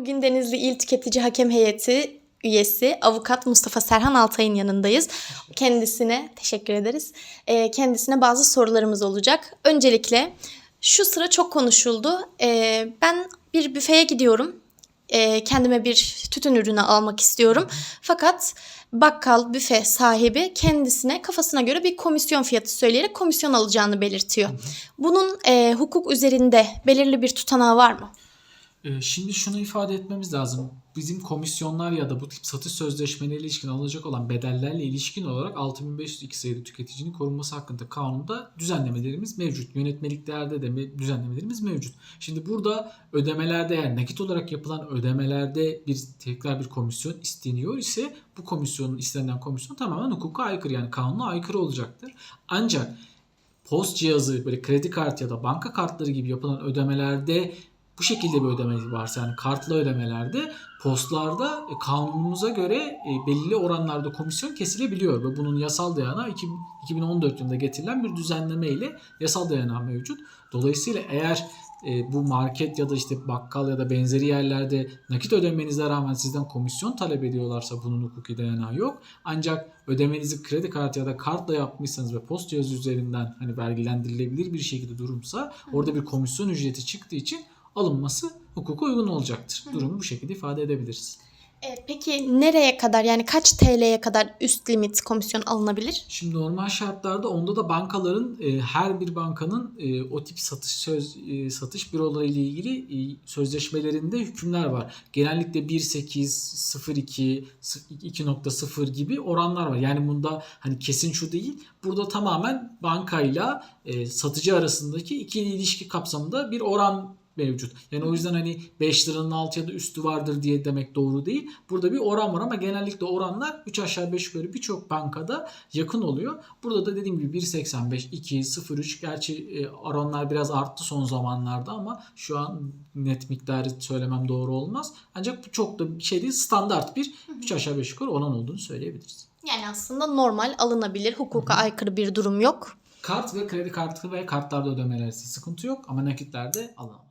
Bugün Denizli İl Tüketici Hakem Heyeti üyesi avukat Mustafa Serhan Altay'ın yanındayız. Kendisine teşekkür ederiz. Ee, kendisine bazı sorularımız olacak. Öncelikle şu sıra çok konuşuldu. Ee, ben bir büfeye gidiyorum. Ee, kendime bir tütün ürünü almak istiyorum. Fakat bakkal, büfe sahibi kendisine kafasına göre bir komisyon fiyatı söyleyerek komisyon alacağını belirtiyor. Bunun e, hukuk üzerinde belirli bir tutanağı var mı? Ee, Şimdi şunu ifade etmemiz lazım. Bizim komisyonlar ya da bu tip satış sözleşmeleri ilişkin alınacak olan bedellerle ilişkin olarak 6502 sayılı tüketicinin korunması hakkında kanunda düzenlemelerimiz mevcut. Yönetmeliklerde de me- düzenlemelerimiz mevcut. Şimdi burada ödemelerde eğer nakit olarak yapılan ödemelerde bir tekrar bir komisyon isteniyor ise bu komisyonun istenilen komisyon tamamen hukuka aykırı yani kanuna aykırı olacaktır. Ancak post cihazı böyle kredi kartı ya da banka kartları gibi yapılan ödemelerde bu şekilde bir ödeme varsa yani kartlı ödemelerde postlarda e, kanunumuza göre e, belirli oranlarda komisyon kesilebiliyor ve bunun yasal dayanağı iki- 2014 yılında getirilen bir düzenleme ile yasal dayanağı mevcut. Dolayısıyla eğer e, bu market ya da işte bakkal ya da benzeri yerlerde nakit ödemenize rağmen sizden komisyon talep ediyorlarsa bunun hukuki dayanağı yok. Ancak ödemenizi kredi kartı ya da kartla yapmışsanız ve post cihazı üzerinden hani vergilendirilebilir bir şekilde durumsa orada bir komisyon ücreti çıktığı için alınması hukuka uygun olacaktır. Durumu bu şekilde ifade edebiliriz. Evet, peki nereye kadar yani kaç TL'ye kadar üst limit komisyon alınabilir? Şimdi normal şartlarda onda da bankaların e, her bir bankanın e, o tip satış söz e, satış büroları ile ilgili e, sözleşmelerinde hükümler var. Genellikle 1.8, 0.2, 2.0 gibi oranlar var. Yani bunda hani kesin şu değil. Burada tamamen bankayla e, satıcı arasındaki ikili ilişki kapsamında bir oran mevcut. Yani o yüzden hani 5 liranın altı ya da üstü vardır diye demek doğru değil. Burada bir oran var ama genellikle oranlar 3 aşağı 5 yukarı birçok bankada yakın oluyor. Burada da dediğim gibi 1.85, 2, 0.3 gerçi e, oranlar biraz arttı son zamanlarda ama şu an net miktarı söylemem doğru olmaz. Ancak bu çok da bir şey değil. Standart bir 3 aşağı 5 yukarı oran olduğunu söyleyebiliriz. Yani aslında normal alınabilir, hukuka aykırı bir durum yok. Kart ve kredi kartı ve kartlarda ödemelerde sıkıntı yok ama nakitlerde alamam.